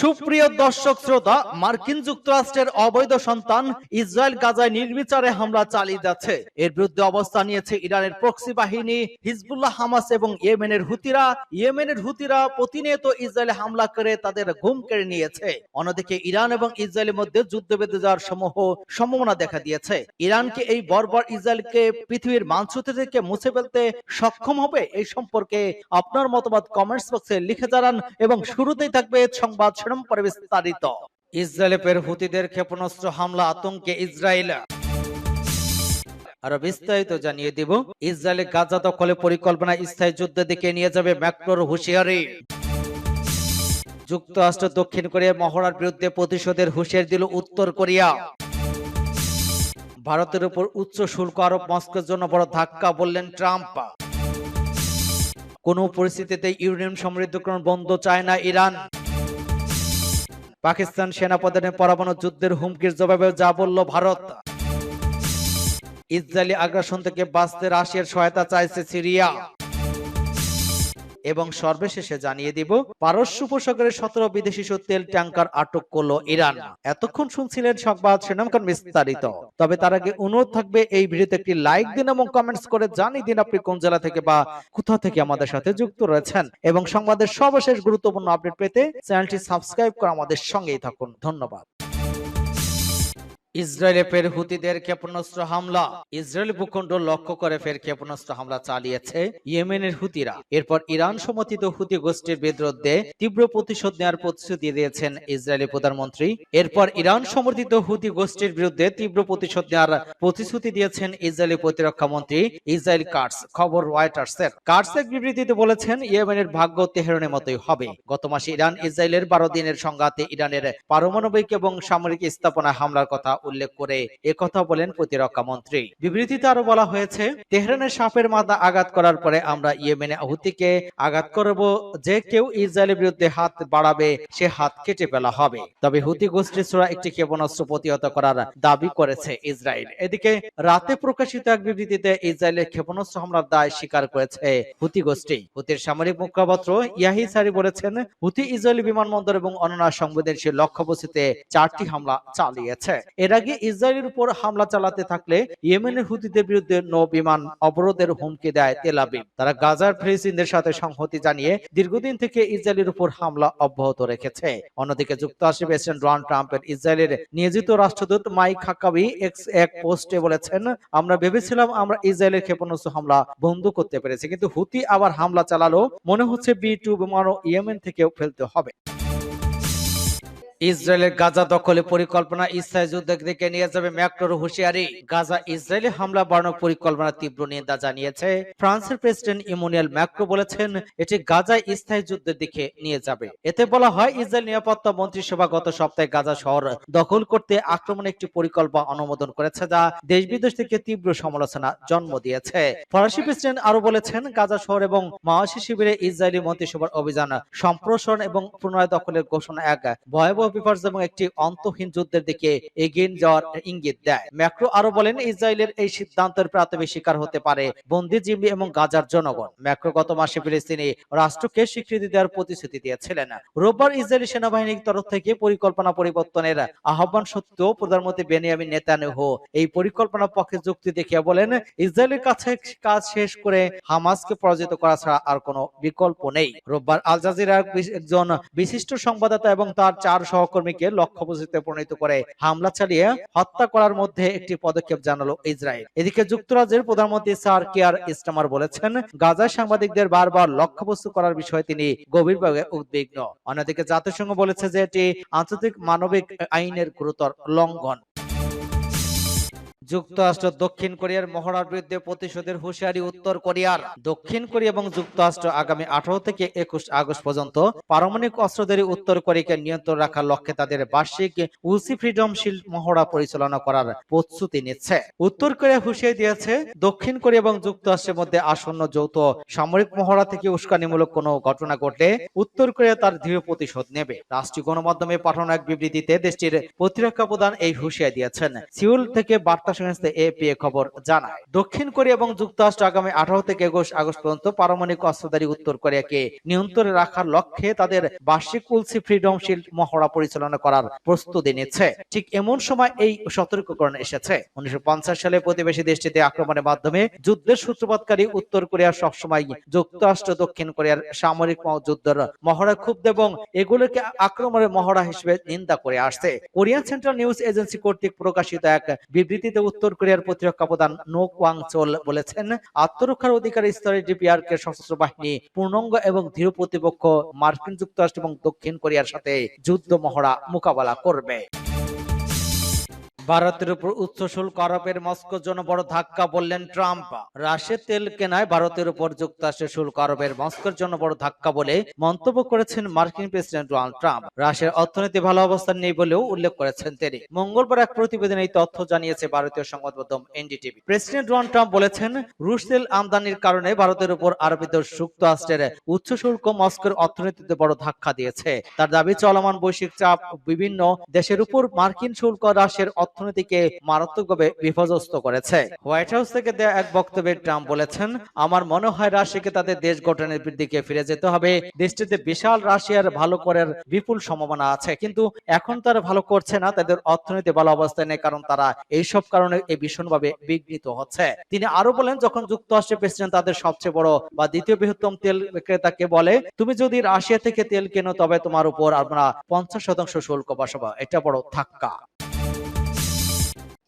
সুপ্রিয় দর্শক শ্রোতা, মার্কিন যুক্তরাষ্ট্রের অবৈধ সন্তান ইসরায়েল গাজায় নির্বিচারে হামলা চালিয়ে যাচ্ছে। এর বিরুদ্ধে অবস্থান নিয়েছে ইরানের প্রক্সি বাহিনী, হিজবুল্লাহ, হামাস এবং ইয়েমেনের হুতিরা। ইয়েমেনের হুতিরা প্রতিনিয়ত ইসরায়েলে হামলা করে তাদের ঘুম কেড়ে নিয়েছে। অন্যদিকে ইরান এবং ইসরায়েলের মধ্যে যুদ্ধ বেঁধে যাওয়ার সমূহ সম্ভাবনা দেখা দিয়েছে। ইরানকে এই বর্বর ইসরায়েলকে পৃথিবীর মানচিত্র থেকে মুছে ফেলতে সক্ষম হবে এই সম্পর্কে আপনার মতামত কমেন্টস বক্সে লিখে জানান এবং শুরুতেই থাকবে সংবাদ শিরোনাম পরে বিস্তারিত ইসরায়েলে পের হুতিদের ক্ষেপণাস্ত্র হামলা আতঙ্কে ইসরায়েল। আরও বিস্তারিত জানিয়ে দিব, ইসরায়েলে গাজা দখলে পরিকল্পনা স্থায়ী যুদ্ধের দিকে নিয়ে যাবে ম্যাক্রোর হুঁশিয়ারি। যুক্তরাষ্ট্র দক্ষিণ কোরিয়া মহড়ার বিরুদ্ধে প্রতিশোধের হুঁশিয়ারি দিল উত্তর কোরিয়া। ভারতের উপর উচ্চ শুল্ক আরোপ মস্কোর জন্য বড় ধাক্কা, বললেন ট্রাম্প। কোন পরিস্থিতিতে ইউরেনিয়াম সমৃদ্ধকরণ বন্ধ চায় না ইরান। পাকিস্তান সেনাপ্রধানের পরমাণু যুদ্ধের হুমকির জবাবে যা বলল ভারত। ইসরায়েলি আগ্রাসন থেকে বাঁচতে রাশিয়ার সহায়তা চাইছে সিরিয়া। এবং সর্বশেষে জানিয়ে দিব, পারস্য উপসাগরের সতেরো বিদেশি তেল ট্যাঙ্কার আটক করল ইরান। এতক্ষণ শুনছিলেন সংবাদ শিরোনামকান বিস্তারিত। তবে তার আগে অনুরোধ থাকবে, এই ভিডিওতে একটি লাইক দিন এবং কমেন্টস করে জানিয়ে দিন আপনি কোন জেলা থেকে বা কোথা থেকে আমাদের সাথে যুক্ত রয়েছেন। এবং সংবাদের সর্বশেষ গুরুত্বপূর্ণ আপডেট পেতে চ্যানেলটি সাবস্ক্রাইব করে আমাদের সঙ্গেই থাকুন। ধন্যবাদ। ইসরায়েলে ফের হুতিদের ক্ষেপণাস্ত্র হামলা। ইসরায়েল ভূখণ্ড লক্ষ্য করে ফের ক্ষেপণাস্ত্র হামলা চালিয়েছে ইয়েমেনের হুতিরা। এরপর ইরান সমর্থিত হুতি গোষ্ঠীর বিরুদ্ধে তীব্র প্রতিশোধ নেওয়ার প্রতিশ্রুতি দিয়েছেন ইসরায়েলি প্রধানমন্ত্রী। এরপর ইরান সমর্থিত হুতি গোষ্ঠীর বিরুদ্ধে তীব্র প্রতিশোধ নেওয়ার প্রতিশ্রুতি দিয়েছেন ইসরায়েলি প্রতিরক্ষা মন্ত্রী ইসরায়েল কার্স, খবর রয়টার্সের। কার্স এক বিবৃতিতে বলেছেন, ইয়েমেনের ভাগ্য তেহরানের মতোই হবে। গত মাসে ইরান ইসরায়েলের বারো দিনের সংঘাতে ইরানের পারমাণবিক এবং সামরিক স্থাপনা হামলার কথা উল্লেখ করে একথা বলেন প্রতিরক্ষা মন্ত্রী। বিবৃতিতে আরও বলা হয়েছে, তেহরানের সাপের মাথা আঘাত করার পরে আমরা ইয়েমেনে হুতিকে আঘাত করব, যে কেউ ইসরায়েলের বিরুদ্ধে হাত বাড়াবে, সে হাত কেটে ফেলা হবে। তবে হুতি গোষ্ঠীর ছোড়া একটি ক্ষেপণাস্ত্র প্রতিহত করার দাবি করেছে ইসরায়েল। এদিকে রাতে প্রকাশিত এক বিবৃতিতে ইসরায়েলের ক্ষেপণাস্ত্র হামলার দায় স্বীকার করেছে হুতি গোষ্ঠী। হুতির সামরিক মুখপাত্র ইয়াহি সারি বলেছেন, হুতি ইসরায়েলি বিমানবন্দর এবং অন্যান্য সংবেদনশীল লক্ষ্যবস্তুতে চারটি হামলা চালিয়েছে। এর আগে ইসরায়েলের উপর হামলা চালাতে থাকলে ইয়েমেনের হুতিদের বিরুদ্ধে নৌ বিমান অবরোধের হুমকি দেয় তেল তারা গাজার ফিলিস্তিনদের সাথে সংহতি জানিয়ে দীর্ঘদিন থেকে ইসরায়েলের উপর হামলা অব্যাহত রেখেছে। অন্যদিকে যুক্তরাষ্ট্রের প্রেসিডেন্ট ডোনাল্ড ট্রাম্পের ইসরায়েলের নিয়োজিত রাষ্ট্রদূত মাইক হাকাবি এক্স এক পোস্টে বলেছেন, আমরা ভেবেছিলাম আমরা ইসরায়েলের ক্ষেপণাস্ত্র হামলা বন্ধ করতে পেরেছি, কিন্তু হুতি আবার হামলা চালালো। মনে হচ্ছে বি টু বিমানও ইয়েমেন থেকেও ফেলতে হবে। ইসরায়েলের গাজা দখলে পরিকল্পনা স্থায়ী যুদ্ধের দিকে নিয়ে যাবে ম্যাক্রোর হুঁশিয়ারি। গাজা ইসরায়েলি হামলা বাড়ানোর পরিকল্পনা তীব্র নিন্দা জানিয়েছে। ফ্রান্সের প্রেসিডেন্ট ইমোনিয়াল ম্যাক্রো বলেছেন, এটি গাজায় স্থায়ী যুদ্ধের দিকে নিয়ে যাবে। এতে বলা হয়, ইসরায়েল নিরাপত্তা মন্ত্রিসভা গত সপ্তাহে গাজা শহর দখল করতে আক্রমণ একটি পরিকল্পনা অনুমোদন করেছে যা দেশ বিদেশ থেকে তীব্র সমালোচনা জন্ম দিয়েছে। ফরাসি প্রেসিডেন্ট আরও বলেছেন, গাজা শহর এবং মাওয়াসি শিবিরে ইসরায়েলি মন্ত্রিসভার অভিযান সম্প্রসারণ এবং পুনরায় দখলের ঘোষণা এক ভয়াবহ বিপর্যয় এবং একটি অন্তহীন যুদ্ধের দিকে এগিয়ে যাওয়ার ইঙ্গিত দেয়। ম্যাক্রো আরও বলেন, ইসরায়েলের এই সিদ্ধান্তের প্রাথমিক শিকার হতে পারে বন্দিজীবী এবং গাজার জনগণ। ম্যাক্রো গত মাসে ফিলিস্তিনি রাষ্ট্রকে স্বীকৃতি দেওয়ার প্রতিশ্রুতি দিয়েছিলেন। রোববার ইসরায়েলি সেনাবাহিনীর তরফ থেকে পরিকল্পনা পরিবর্তনের আহ্বান সত্ত্বেও প্রধানমন্ত্রী বেনিয়ামিন নেতানিয়াহু এই পরিকল্পনার পক্ষে যুক্তি দেখিয়ে বলেন, ইসরায়েলের কাছে কাজ শেষ করে হামাসকে পরাজিত করা ছাড়া আর কোনো বিকল্প নেই। রোববার আল জাজিরার একজন বিশিষ্ট সংবাদদাতা এবং তার চার সহকর্মীকে লক্ষ্যবস্তুতে পরিণত করে হামলা চালিয়ে হত্যা করার মধ্যে একটি পদক্ষেপ জানালো ইসরায়েল। এদিকে যুক্তরাজ্যের প্রধানমন্ত্রী স্যার কিয়ার ইস্টামার বলেছেন, গাজায় সাংবাদিকদের বারবার লক্ষ্যবস্তু করার বিষয়ে তিনি গভীরভাবে উদ্বিগ্ন। অন্যদিকে জাতিসংঘ বলেছে যে এটি আন্তর্জাতিক মানবিক আইনের গুরুতর লঙ্ঘন। যুক্তরাষ্ট্র দক্ষিণ কোরিয়ার মহড়ার বিরুদ্ধে প্রতিশোধের হুঁশিয়ারি উত্তর কোরিয়ার। দক্ষিণ কোরিয়া এবং যুক্তরাষ্ট্র আগামী আঠারো থেকে একুশ আগস্ট পর্যন্ত পারমাণবিক অস্ত্রধারী উত্তর কোরিয়াকে নিয়ন্ত্রণ রাখার লক্ষ্যে তাদের বার্ষিক উসি ফ্রিডম শিল্ড মহড়া পরিচালনা করার প্রস্তুতি নিচ্ছে। উত্তর কোরিয়া হুঁশিয়ারি দিয়েছে, দক্ষিণ কোরিয়া এবং যুক্তরাষ্ট্রের মধ্যে আসন্ন যৌথ সামরিক মহড়া থেকে উস্কানিমূলক কোনো ঘটনা ঘটলে উত্তর কোরিয়া তার দৃঢ় প্রতিশোধ নেবে। রাষ্ট্রীয় গণমাধ্যমে পাঠানো এক বিবৃতিতে দেশটির প্রতিরক্ষা প্রধান এই হুঁশিয়ারি দিয়েছেন। সিউল থেকে বার্তা সংস্থা এপিএ খবর জানায়। দক্ষিণ কোরিয়া এবং যুক্তরাষ্ট্র আগামী আঠারো থেকে একুশ আগস্ট পর্যন্ত পারমাণবিক অস্ত্রধারী উত্তর কোরিয়াকে নিয়ন্ত্রণে রাখার লক্ষ্যে তাদের বার্ষিক উলসি ফ্রিডম শিল্ড মহড়া পরিচালনা করার প্রস্তুতি নিচ্ছে। ঠিক এমন সময় এই সতর্কীকরণ এসেছে। উনিশশো সালে প্রতিবেশী দেশটিতে আক্রমণের মাধ্যমে যুদ্ধের সূত্রপাতকারী উত্তর কোরিয়া সবসময় যুক্তরাষ্ট্র, দক্ষিণ কোরিয়ার সামরিক যুদ্ধের মহড়া ক্ষুব্ধ এবং এগুলোকে আক্রমণের মহড়া হিসেবে নিন্দা করে আসছে। কোরিয়ান সেন্ট্রাল নিউজ এজেন্সি কর্তৃক প্রকাশিত এক বিবৃতিতে উত্তর কোরিয়ার প্রতিরক্ষা প্রধান নোক ওয়াং চোল বলেছেন, আত্মরক্ষার অধিকার স্তরে ডিপিআর কে সশস্ত্র বাহিনী, পূর্ণাঙ্গ এবং দৃঢ় প্রতিপক্ষ, মার্কিন যুক্তরাষ্ট্র এবং দক্ষিণ কোরিয়ার সাথে যুদ্ধ মহড়া মোকাবেলা করবে। ভারতের উপর উচ্চ শুল্ক আরোপের মস্কোর জন্য বড় ধাক্কা বললেন ট্রাম্প। রাশিয়ার তেল কেনায় ভারতের উপর যুক্তরাষ্ট্রের শুল্ক আরোপের মস্কোর জন্য বড় ধাক্কা বলে মন্তব্য করেছেন মার্কিন প্রেসিডেন্ট ডোনাল্ড ট্রাম্প। রাশিয়ার অর্থনীতি ভালো অবস্থান নেই বলেও উল্লেখ করেছেন তিনি। মঙ্গলবার এক প্রতিবেদনে এই তথ্য জানিয়েছে ভারতীয় সংবাদ এনডিটিভি। প্রেসিডেন্ট ডোনাল্ড ট্রাম্প বলেছেন, রুশ তেল আমদানির কারণে ভারতের উপর আরোপিত যুক্তরাষ্ট্রের উচ্চ শুল্ক মস্কোর অর্থনীতিতে বড় ধাক্কা দিয়েছে। তার দাবি চলমান বৈশ্বিক চাপ বিভিন্ন দেশের উপর মার্কিন শুল্ক হ্রাসের অর্থনীতিকে মারাত্মকভাবে বিপর্যস্ত করেছে। হোয়াইট হাউস থেকে দেয়া এক বক্তব্যে ট্রাম্প বলেছেন, আমার মনে হয় রাশিয়াকে তাদের দেশ গঠনের দিকে ফিরে যেতে হবে। দেশটিতে বিশাল রাশিয়ার ভালো করার বিপুল সম্ভাবনা আছে। কিন্তু এখন তারা ভালো করছে না, তাদের অর্থনীতি ভালো অবস্থায় নেই, কারণ তারা এইসব কারণে এই ভীষণভাবে বিঘ্নিত হচ্ছে। তিনি আরও বলেন, যখন যুক্তরাষ্ট্রের প্রেসিডেন্ট তাদের সবচেয়ে বড় বা দ্বিতীয় বৃহত্তম তেল বিক্রেতাকে বলে, তুমি যদি রাশিয়া থেকে তেল কেনো, তবে তোমার উপর আমরা পঞ্চাশ শতাংশ শুল্ক বসাবো। এটা বড় ধাক্কা।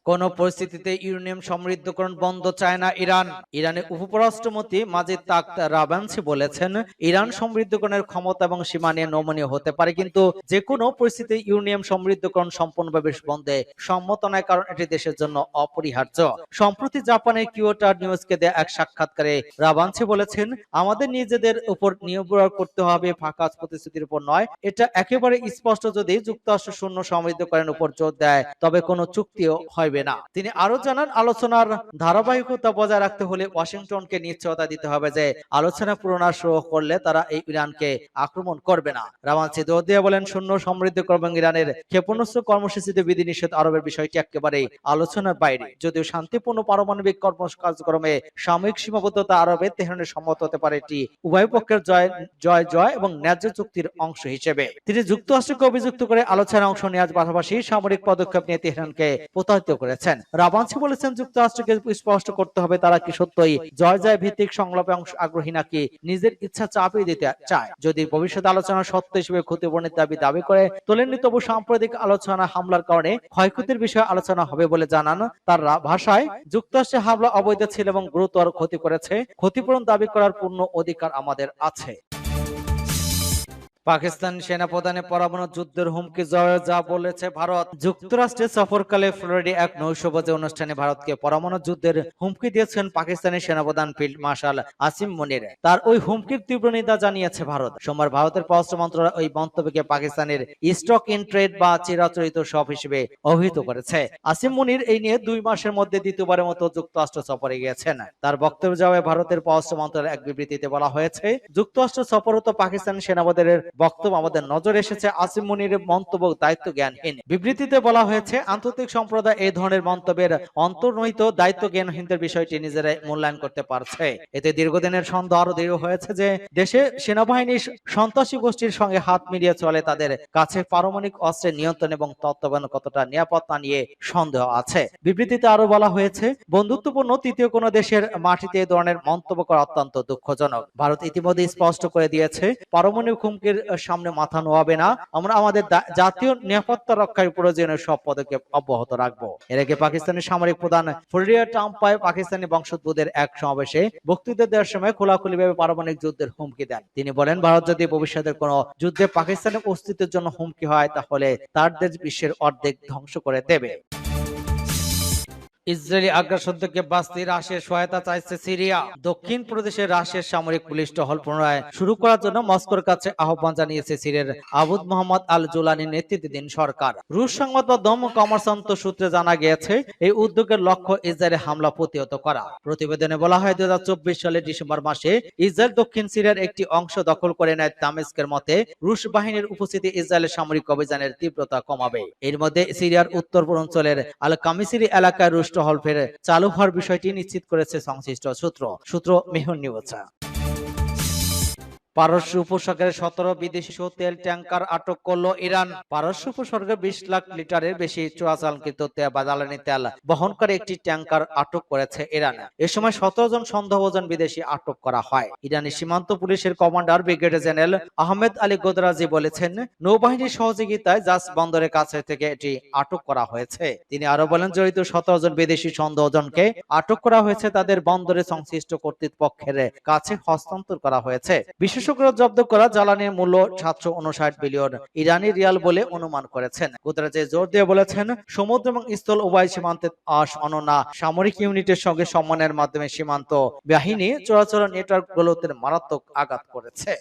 কোন পরিস্থিতিতে ইউরেনিয়াম সমৃদ্ধকরণ বন্ধ চায় না ইরান। ইরানের উপপরাষ্ট্রমন্ত্রী মাজিদ তাক্ত রাবানসি বলেছেন, ইরান সমৃদ্ধকরণের ক্ষমতা এবং সীমা নিয়ে নমনীয় হতে পারে, কিন্তু যে কোনো পরিস্থিতিতে ইউরেনিয়াম সমৃদ্ধকরণ সম্পূর্ণভাবে বন্ধে সম্মত নয়, কারণ এটি দেশের জন্য অপরিহার্য। সম্প্রতি জাপানের কিওটার নিউজকে দেয়া এক সাক্ষাৎকারে রাবানসি বলেছেন, আমাদের নিজেদের উপর নির্ভর করতে হবে, ফাঁকা প্রতিশ্রুতির উপর নয়। এটা একেবারে স্পষ্ট যদি যুক্তরাষ্ট্র শূন্য সমৃদ্ধকরণের উপর জোর দেয়, তবে কোনো চুক্তিও হয় হবে না। তিনি আরও জানান, আলোচনার ধারাবাহিকতা বজায় রাখতে হলে ওয়াশিংটনকে নিশ্চয়তা দিতে হবে যে, আলোচনা পুরোনা শুরু করলে তারা এই ইরানকে আক্রমণ করবে না। রামানসি দোদিয়া বলেন শূন্য সমৃদ্ধ এবং ইরানের ক্ষেপণাস্ত্র কর্মসূচিতে বিধিনিষেধ আরোপের বিষয়টি একেবারে আলোচনার বাইরে। যদিও শান্তিপূর্ণ পারমাণবিক কর্ম কার্যক্রমে সাময়িক সীমাবদ্ধতা আরোপে তেহরানের সম্মত হতে পারে এটি উভয় পক্ষের জয় জয় জয় এবং ন্যায্য চুক্তির অংশ হিসেবে। তিনি যুক্তরাষ্ট্রকে অভিযুক্ত করে আলোচনায় অংশ নেওয়ার পাশাপাশি সামরিক পদক্ষেপ নিয়ে তেহরানকে প্রতারিত করে করেছেন। রাবানসি বলেছেন, যুক্তরাষ্ট্রকে স্পষ্ট করতে হবে তারা কি সত্যই জয় জয় ভিত্তিক সংলাপে অংশ আগ্রহী নাকি নিজের ইচ্ছা চাপিয়ে দিতে চায়। যদি ভবিষ্যৎ আলোচনা সত্য হিসেবে ক্ষতিপূরণের দাবি দাবি করে তোলেননি তবু সাম্প্রতিক আলোচনা হামলার কারণে ক্ষয়ক্ষতির বিষয়ে আলোচনা হবে বলে জানান তার ভাষায়। যুক্তরাষ্ট্রের হামলা অবৈধ ছিল এবং গুরুতর ক্ষতি করেছে। ক্ষতিপূরণ দাবি করার পূর্ণ অধিকার আমাদের আছে। পাকিস্তান সেনাপ্রধানের পরমাণু যুদ্ধের হুমকি জয় যা বলেছে ভারত। যুক্তরাষ্ট্রে সফরকালে ফ্লোরিডে এক নৈশভোজে অনুষ্ঠানে ভারতকে পরমাণু যুদ্ধের হুমকি দিয়েছেন পাকিস্তানের সেনাপ্রধান ফিল্ড মার্শাল আসিম মনির। তার ওই হুমকির তীব্র নিন্দা জানিয়েছে ভারত। সোমবার ভারতের পররাষ্ট্র মন্ত্রণালয় ওই মন্তব্যকে পাকিস্তানের স্টক ইন ট্রেড বা চিরাচরিত সব হিসেবে অভিহিত করেছে। আসিম মনির এই নিয়ে দুই মাসের মধ্যে দ্বিতীয়বারের মতো যুক্তরাষ্ট্র সফরে গিয়েছেন। তার বক্তব্য জবাবে ভারতের পররাষ্ট্র মন্ত্রণালয়ের এক বিবৃতিতে বলা হয়েছে, যুক্তরাষ্ট্র সফররত পাকিস্তান সেনাপতির বক্তব্য আমাদের নজরে এসেছে। আসিম মুনির মন্তব্য দায়িত্ব জ্ঞানহীন। বিবৃতিতে বলা হয়েছে, আন্তর্জাতিক সম্প্রদায় এই ধরনের মন্তব্যের অন্তর্নিহিত দায়িত্ব জ্ঞানহীনদের বিষয়টি নিজেরাই মূল্যায়ন করতে পারছে। এতে দীর্ঘদিনের সন্দেহ আরও দৃঢ় হয়েছে যে, দেশে সেনাবাহিনী সন্ত্রাসী গোষ্ঠীর সঙ্গে হাত মিলিয়ে চলে তাদের কাছে পারমাণবিক অস্ত্রের নিয়ন্ত্রণ এবং তত্ত্বাবধান কতটা নিরাপত্তা নিয়ে সন্দেহ আছে। বিবৃতিতে আরও বলা হয়েছে, বন্ধুত্বপূর্ণ তৃতীয় কোন দেশের মাটিতে এই ধরনের মন্তব্য করা অত্যন্ত দুঃখজনক। ভারত ইতিমধ্যে স্পষ্ট করে দিয়েছে, পারমাণবিক হুমকির সামনে মাথা নোয়াবে না। আমরা আমাদের জাতীয় নিরাপত্তা রক্ষার প্রয়োজনীয় সব পদক্ষেপ অব্যাহত রাখব। এর আগে পাকিস্তানের সামরিক প্রধান ফরিয়া টাম্পায় পাকিস্তানি বংশোদ্ভূতের এক সমাবেশে বক্তৃতা দেওয়ার সময় খোলাখুলিভাবে পারমাণবিক যুদ্ধের হুমকি দেন। তিনি বলেন, ভারত যদি ভবিষ্যতের কোন যুদ্ধে পাকিস্তানের অস্তিত্বের জন্য হুমকি হয়, তাহলে তার দেশ বিশ্বের অর্ধেক ধ্বংস করে দেবে। ইসরায়েলি আগ্রাসন থেকে বাঁচতে রাশিয়ার সহায়তা চাইছে সিরিয়া। দক্ষিণ প্রদেশের রাশিয়ার সামরিক পুলিশ টহল পুনরায় শুরু করার জন্য মস্কোর কাছে আহ্বান জানিয়েছে সিরিয়ার আবুদ মোহাম্মদ আল জুলানির নেতৃত্বাধীন সরকার। রুশ সংবাদ মাধ্যম কমার্সান্ত সূত্রে জানা গিয়েছে, এই উদ্যোগের লক্ষ্য ইসরায়েলে হামলা প্রতিহত করা। প্রতিবেদনে বলা হয়, দুই হাজার চব্বিশ সালের ডিসেম্বর মাসে ইসরায়েল দক্ষিণ সিরিয়ার একটি অংশ দখল করে নেয় তামেস্কের মতে, রুশ বাহিনীর উপস্থিতি ইসরায়েলের সামরিক অভিযানের তীব্রতা কমাবে। এর মধ্যে সিরিয়ার উত্তর পূর্বাঞ্চলের আল কামিসিরি এলাকায় রুশ টহল ফের চালু হওয়ার বিষয়টি নিশ্চিত করেছে সংশ্লিষ্ট সূত্র সূত্র মেহর নিউজা। পারস্য উপসাগরে সতেরো বিদেশি তেল ট্যাঙ্কার আটক করল ইরান। পারস্য উপসাগরে বিশ লাখ লিটারের বেশি বা জ্বালানি তেল বহন করে একটি ট্যাঙ্কার আটক করেছে ইরান। এ সময় সতেরো জন সন্দেহভাজন বিদেশি আটক করা হয়। ইরানি সীমান্ত পুলিশের commander brigadier general Ahmed Ali Goudarzi বলেছেন, নৌবাহিনীর সহযোগিতায় জাস বন্দরের কাছে থেকে এটি আটক করা হয়েছে। তিনি আরও বলেন, জড়িত সতেরো জন বিদেশি সন্দেহজনকে আটক করা হয়েছে, তাদের বন্দরে সংশ্লিষ্ট কর্তৃপক্ষের কাছে হস্তান্তর করা হয়েছে। বিশেষজ্ঞরা জব্দ করা জ্বালানির মূল্য সাতশো উনষাট বিলিয়ন ইরানি রিয়াল বলে অনুমান করেছেন। গুতরাজে জোর দিয়ে বলেছেন, সমুদ্র এবং স্থল উভয় সীমান্তে আস অননা। সামরিক ইউনিটের সঙ্গে সম্মানের মাধ্যমে সীমান্ত বাহিনী চলাচল নেটওয়ার্ক গুলোতে মারাত্মক আঘাত করেছে।